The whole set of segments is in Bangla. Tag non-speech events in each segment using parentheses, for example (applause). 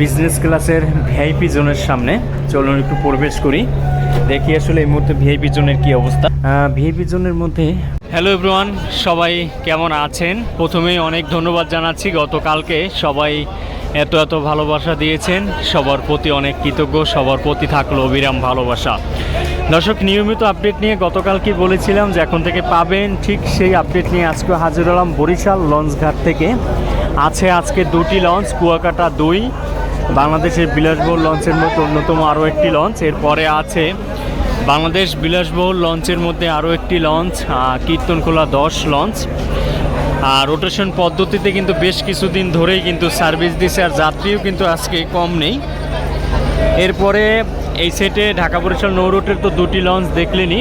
বিজনেস ক্লাসের ভিআইপি জোনের সামনে। চলুন একটু প্রবেশ করি। দেখি আসলে এই মুহূর্তে ভিআইপি জোনের কি অবস্থা। ভিআইপি জোনের মধ্যে হ্যালো এভরিওয়ান সবাই কেমন আছেন? প্রথমেই অনেক ধন্যবাদ জানাচ্ছি। গতকালকে সবাই এত এত ভালোবাসা দিয়েছেন। সবার প্রতি অনেক কৃতজ্ঞ, সবার প্রতি থাকল অবিরাম ভালোবাসা। দর্শক, নিয়মিত আপডেট নিয়ে গতকাল কি বলেছিলাম যে এখন থেকে পাবেন ঠিক সেই আপডেট নিয়ে আজকে হাজির হলাম বরিশাল লঞ্চঘাট থেকে। আছে আজকে দুটি লঞ্চ, কুয়াকাটা দুই বাংলাদেশের বিলাসবহুল লঞ্চের মতো অন্যতম আরও একটি লঞ্চ। এরপরে আছে বাংলাদেশ বিলাসবহুল লঞ্চের মধ্যে আরও একটি লঞ্চ কীর্তনখোলা দশ লঞ্চ। আর রোটেশন পদ্ধতিতে কিন্তু বেশ কিছুদিন ধরেই কিন্তু সার্ভিস দিছে আর যাত্রীও কিন্তু আজকে কম নেই। এরপরে এই সেটে ঢাকা বরিশাল নৌ রুটের তো দুটি লঞ্চ দেখলেনি।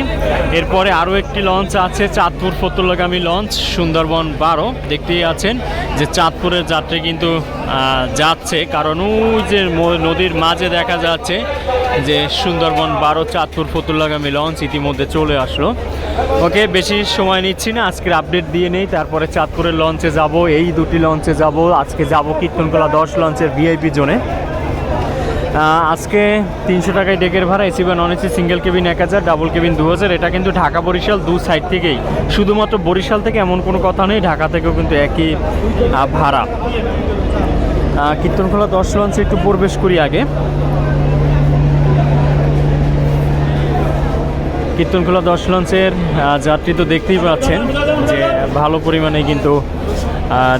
এরপরে আরও একটি লঞ্চ আছে, চাঁদপুর ফতুল্লাগামী লঞ্চ, সুন্দরবন বারো। দেখতেই আছেন যে চাঁদপুরের যাত্রী কিন্তু যাচ্ছে। কারণ ওই যে নদীর মাঝে দেখা যাচ্ছে যে সুন্দরবন বারো, চাঁদপুর ফতুল্লাগামী লঞ্চ ইতিমধ্যে চলে আসলো। ওকে, বেশি সময় নিচ্ছি না, আজকের আপডেট দিয়ে নেই। তারপরে চাঁদপুরের লঞ্চে যাব, এই দুটি লঞ্চে যাব। আজকে যাব কীর্তনকলা দশ লঞ্চের ভিআইপি জোনে। আজকে তিনশো টাকায় ডেকের ভাড়া, এসি বা নন এসি সিঙ্গেল কেবিন এক হাজার ডাবল কেবিন দু হাজার। এটা কিন্তু ঢাকা বরিশাল দু সাইড থেকেই। শুধুমাত্র বরিশাল থেকে এমন কোনো কথা নেই, ঢাকা থেকেও কিন্তু একই ভাড়া। কীর্তনখোলা দশ লঞ্চে একটু প্রবেশ করি আগে। কীর্তনখোলা দশ লঞ্চের যাত্রী তো দেখতেই পাচ্ছেন যে ভালো পরিমাণে কিন্তু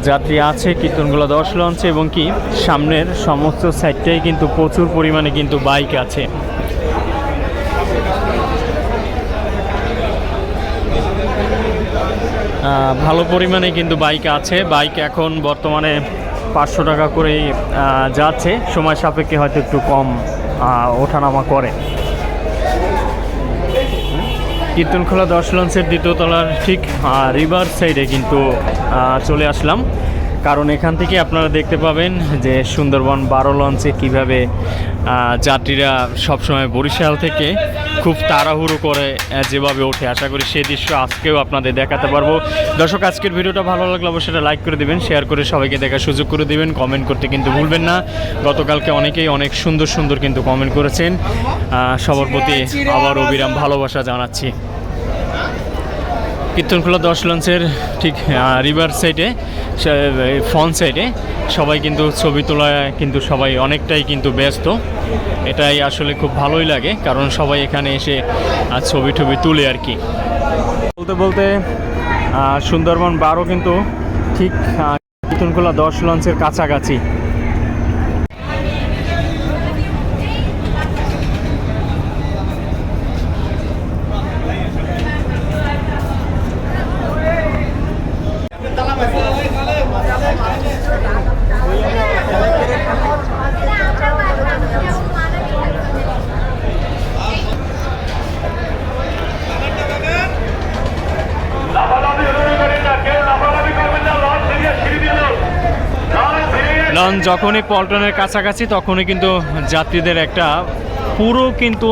যাত্রী আছে কীর্তনখোলা দশ লঞ্চে এবং কি সামনের সমস্ত সাইডটাই কিন্তু প্রচুর পরিমাণে কিন্তু বাইক আছে। ভালো পরিমাণে কিন্তু বাইক আছে। বাইক এখন বর্তমানে পাঁচশো টাকা করেই যাচ্ছে। সময় সাপেক্ষে হয়তো একটু কম ওঠানামা করে। কীর্তনখোলা দশ লঞ্চের দ্বিতীয় তলার ঠিক রিভার সাইডে কিন্তু চলে আসলাম। কারণ এখান থেকে আপনারা দেখতে পাবেন যে সুন্দরবন বারো লঞ্চে কীভাবে যাত্রীরা সবসময় বরিশাল থেকে খুব তাড়াহুড়ো করে যেভাবে ওঠে। আশা করি সেই দৃশ্য আজকেও আপনাদের দেখাতে পারব। দর্শক, আজকের ভিডিওটা ভালো লাগলে অবশ্যই লাইক করে দিবেন, শেয়ার করে সবাইকে দেখার সুযোগ করে দিবেন, কমেন্ট করতে কিন্তু ভুলবেন না। গতকালকে অনেকেই অনেক সুন্দর সুন্দর কিন্তু কমেন্ট করেছেন। সবার প্রতি আবার অবিরাম ভালোবাসা জানাচ্ছি। কীর্তনখোলা দশ লঞ্চের ঠিক রিভার সাইডে ফ্রন্ট সাইডে। সবাই কিন্তু ছবি তোলায় কিন্তু সবাই অনেকটাই কিন্তু ব্যস্ত। এটাই আসলে খুব ভালোই লাগে, কারণ সবাই এখানে এসে ছবি টবি তুলে আর কি। বলতে বলতে সুন্দরবন বারও কিন্তু ঠিক কীর্তনখোলা দশ লঞ্চের কাছাকাছি লাফালাফি শুরু করেন না কেউ লাফালাফি করবেন না লঞ্চ থেকে সিঁড়ি দিল লঞ্চ ভেঙে গেছে। লঞ্চ যখনই পল্টনের কাছাকাছি, তখনই কিন্তু যাত্রীদের একটা পুরো কিন্তু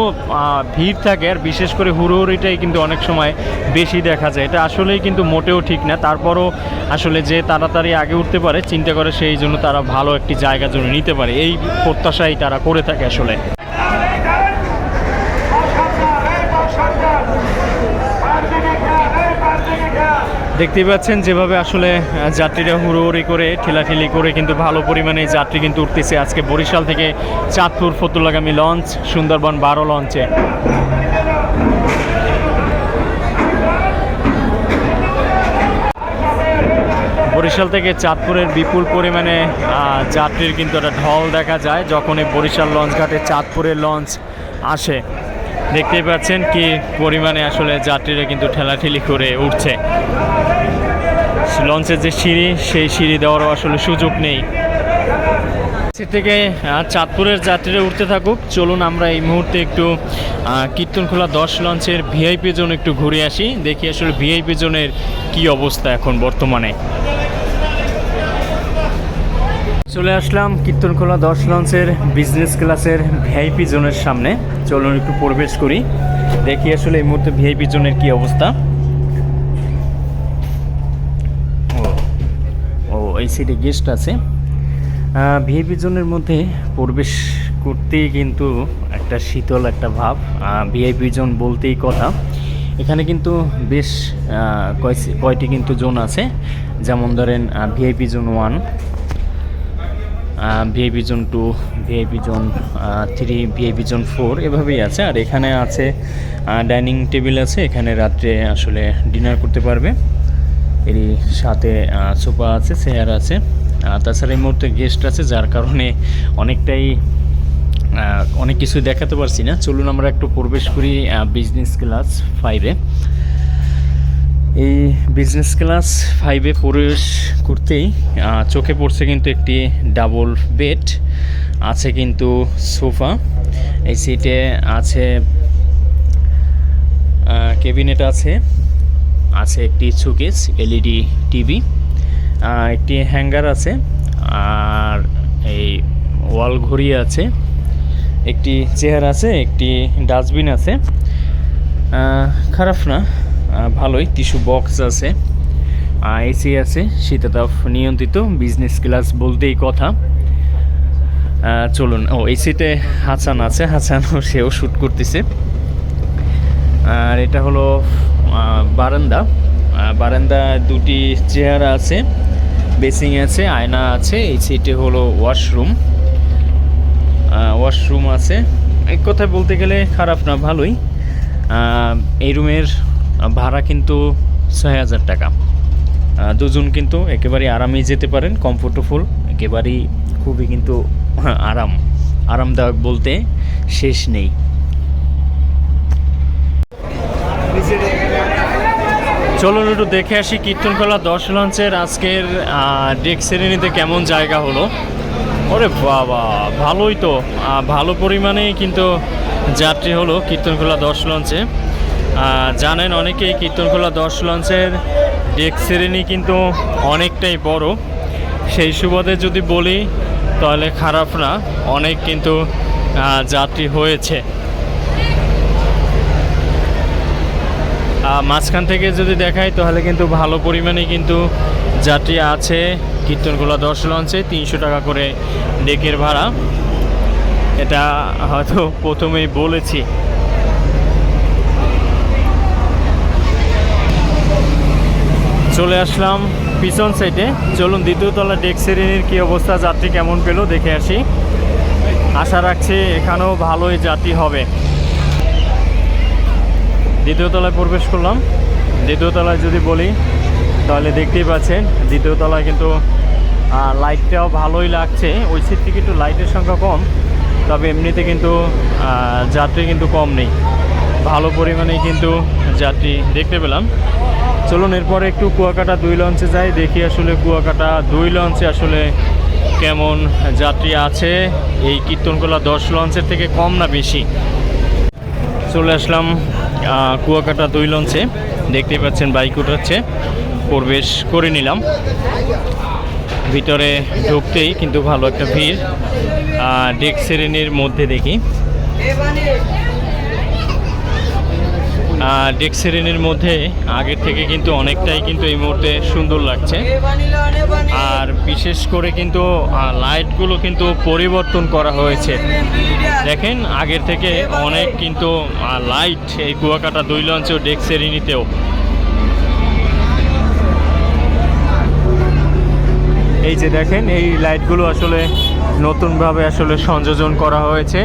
ভিড় থাকে। আর বিশেষ করে হুড়োহুড়িটাই কিন্তু অনেক সময় বেশি দেখা যায়। এটা আসলেই কিন্তু মোটেও ঠিক না। তারপরও আসলে যে তাড়াতাড়ি আগে উঠতে পারে, চিন্তা করে সেই জন্য তারা ভালো একটি জায়গা জন্য নিতে পারে। এই প্রত্যাশাই তারা করে থাকে আসলে। দেখতেই পাচ্ছেন যেভাবে আসলে যাত্রীরা হুড়োহুড়ি করে, ঠেলাঠেলি করে কিন্তু ভালো পরিমাণে যাত্রী কিন্তু উঠতেছে। আজকে বরিশাল থেকে চাঁদপুর ফতুল্লাগামী লঞ্চ, সুন্দরবন বারো লঞ্চে। বরিশাল থেকে চাঁদপুরের বিপুল পরিমাণে যাত্রীর কিন্তু একটা ঢল দেখা যায় যখন এই বরিশাল লঞ্চ ঘাটে চাঁদপুরের লঞ্চ আসে। দেখতেই পাচ্ছেন কি পরিমাণে আসলে যাত্রীরা কিন্তু ঠেলাঠেলি করে উঠছে। লঞ্চের যে সিঁড়ি, সেই সিঁড়ি দেওয়ারও আসলে সুযোগ নেই। সে থেকে চাঁদপুরের যাত্রীরা উঠতে থাকুক। চলুন আমরা এই মুহূর্তে একটু কীর্তনখোলা দশ লঞ্চের ভিআইপি জোন একটু ঘুরে আসি। দেখি আসলে ভিআইপি জোনের কি অবস্থা এখন বর্তমানে। চলে আসলাম কীর্তনখোলা দশ লঞ্চের বিজনেস ক্লাসের ভিআইপি জোনের সামনে। চলুন একটু প্রবেশ করি। দেখি আসলে এই মুহূর্তে ভিআইপি জোনের কি অবস্থা। ও এই সাইডে গেস্ট আছে। ভিআইপি জোনের মধ্যে প্রবেশ করতেই কিন্তু একটা শীতল একটা ভাব। ভিআইপি জোন বলতেই কথা। এখানে কিন্তু বেশ কয়টি কিন্তু জোন আছে। যেমন ধরেন VIP zone one VIP zone two VIP zone three VIP zone four এভাবেই আছে। আর এখানে আছে ডাইনিং টেবিল আছে। এখানে রাত্রে আসলে ডিনার করতে পারবে। এরই সাথে সোফা আছে চেয়ার আছে। তাছাড়া এই মুহূর্তে গেস্ট আছে, যার কারণে অনেকটাই অনেক কিছু দেখাতে পারছি না। চলুন আমরা একটু প্রবেশ করি বিজনেস ক্লাস ফাইভে এই বিজনেস ক্লাস ফাইভে প্রবেশ করতেই চোখে পড়ছে কিন্তু একটি ডাবল বেড আছে কিন্তু সোফা। এই সিটে আছে কেবিনেট আছে আছে একটি শোকেস এলইডি টিভি একটি হ্যাঙ্গার আছে, আর এই ওয়াল ঘড়ি আছে, একটি চেয়ার আছে, একটি ডাস্টবিন আছে। খারাপ না। ভালোই টিস্যু বক্স আছে এসি আছে শীতাতাপ নিয়ন্ত্রিত বিজনেস ক্লাস বলতেই কথা। চলুন, ও এসিতে হাসান আছে, হাসান (laughs) সেও শ্যুট করতেছে। আর এটা হলো বারান্দা। বারান্দা দুটি চেয়ার আছে বেসিং আছে, আয়না আছে, এই সিটে হলো ওয়াশরুম ওয়াশরুম আছে। এক কথায় বলতে গেলে খারাপ না, ভালোই। এই রুমের ভাড়া কিন্তু ছয় হাজার টাকা। দুজন কিন্তু একেবারেই আরামেই যেতে পারেন কমফোর্টেবল একেবারেই খুবই কিন্তু (laughs) আরাম, আরামদায়ক বলতে শেষ নেই। চলুন একটু দেখে আসি কীর্তনকলা দশ লঞ্চের আজকের ডেক শ্রেণীতে কেমন জায়গা হলো। ওরে বাবা, ভালোই তো। ভালো পরিমাণেই কিন্তু যাত্রী হলো কীর্তনখোলা দশ লঞ্চে। জানেন অনেকেই কীর্তনখোলা দশ লঞ্চের ডেক শ্রেণি কিন্তু অনেকটাই বড়। সেই সুবাদে যদি বলি, তাহলে খারাপ না, অনেক কিন্তু যাত্রী হয়েছে। মাঝখান থেকে যদি দেখাই, তাহলে কিন্তু ভালো পরিমাণে কিন্তু যাত্রী আছে কীর্তনগুলো দশ লঞ্চে, তিনশো টাকা করে ডেকের ভাড়া। এটা হয়তো প্রথমেই বলেছি। চলে আসলাম পিছন সাইডে চলুন দ্বিতীয় তলা ডেক শ্রেণির কী অবস্থা, যাত্রী কেমন পেল দেখে আসি। আশা রাখছি এখানেও ভালোই যাত্রী হবে। দ্বিতীয় তলায় প্রবেশ করলাম। দ্বিতীয় তলায় যদি বলি, তাহলে দেখতেই পাচ্ছেন, দ্বিতীয় তলায় কিন্তু লাইটটাও ভালোই লাগছে। ওই সিট থেকে একটু লাইটের সংখ্যা কম, তবে এমনিতে কিন্তু যাত্রী কিন্তু কম নেই। ভালো পরিমাণেই কিন্তু যাত্রী দেখতে পেলাম। চলুন এরপরে একটু কুয়াকাটা দুই লঞ্চে যাই, দেখি আসলে কুয়াকাটা দুই লঞ্চে আসলে কেমন যাত্রী আছে। এই কীর্তনকলা দশ লঞ্চের থেকে কম না বেশি? চলে আসলাম কুয়াকাটা দুই লঞ্চে। দেখতেই পাচ্ছেন বাইক উঠাচ্ছে। প্রবেশ করে নিলাম। ভিতরে ঢুকতেই কিন্তু ভালো একটা ভিড়। ডেক শ্রেণির মধ্যে দেখি। ডেক শ্রেণির মধ্যে আগের থেকে কিন্তু অনেকটাই কিন্তু এই মুহূর্তে সুন্দর লাগছে। আর বিশেষ করে কিন্তু লাইটগুলো কিন্তু পরিবর্তন করা হয়েছে। দেখেন, আগের থেকে অনেক কিন্তু লাইট এই কুয়াকাটা দুই লঞ্চেও ডেক শ্রেণীতেও এই যে দেখেন, এই লাইটগুলো আসলে নতুনভাবে আসলে সংযোজন করা হয়েছে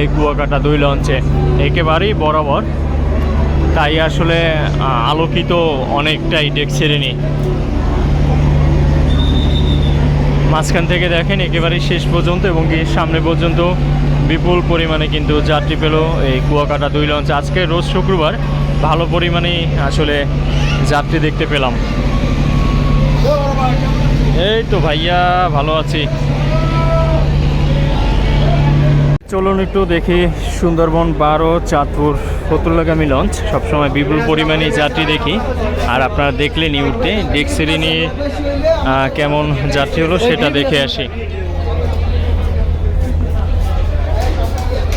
এই কুয়াকাটা দুই লঞ্চে। একেবারেই বরাবর। তাই আসলে আলোকিত অনেকটাই ডেক শ্রেণি মাঝখান থেকে দেখেন একেবারে শেষ পর্যন্ত এবং সামনে পর্যন্ত বিপুল পরিমাণে কিন্তু যাত্রী পেল এই কুয়াকাটা দুই লঞ্চ। আজকে রোজ শুক্রবার ভালো পরিমাণেই আসলে যাত্রী দেখতে পেলাম। এই তো ভাইয়া, ভালো আছি। চলুন একটু দেখি সুন্দরবন বারো চাঁদপুর ফতুল্লাগামী লঞ্চ। সবসময় বিপুল পরিমাণে যাত্রী দেখি। আর আপনারা দেখলেন উঠতে ডেক শ্রেণি আহ, কেমন যাত্রী হলো সেটা দেখে আসি।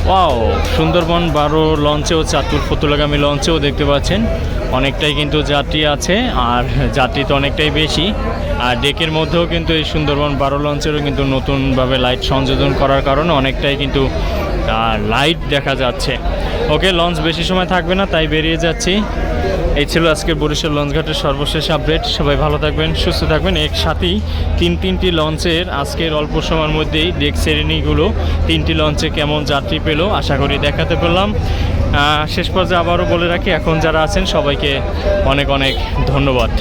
ওয়াও সুন্দরবন বারো লঞ্চেও চাঁদপুর ফতুল্লাগামী লঞ্চেও দেখতে পাচ্ছেন। অনেকটাই কিন্তু যাত্রী আছে, আর যাত্রী তো অনেকটাই বেশি। আর ডেকের মধ্যেও কিন্তু এই সুন্দরবন বারো লঞ্চেরও কিন্তু নতুনভাবে লাইট সংযোজন করার কারণে অনেকটাই কিন্তু লাইট দেখা যাচ্ছে। ওকে, লঞ্চ বেশি সময় থাকবে না, তাই বেরিয়ে যাচ্ছি। এই ছিল আজকের বরিশাল লঞ্চঘাটের সর্বশেষ আপডেট। সবাই ভালো থাকবেন, সুস্থ থাকবেন। একসাথেই তিন তিনটি লঞ্চের আজকের অল্প সময়ের মধ্যেই ডেক শ্রেণীগুলো তিনটি লঞ্চে কেমন যাত্রী পেল, আশা করি দেখাতে পেলাম শেষ পর্যায়ে আবারও বলে রাখি এখন যারা আছেন সবাইকে অনেক অনেক ধন্যবাদ।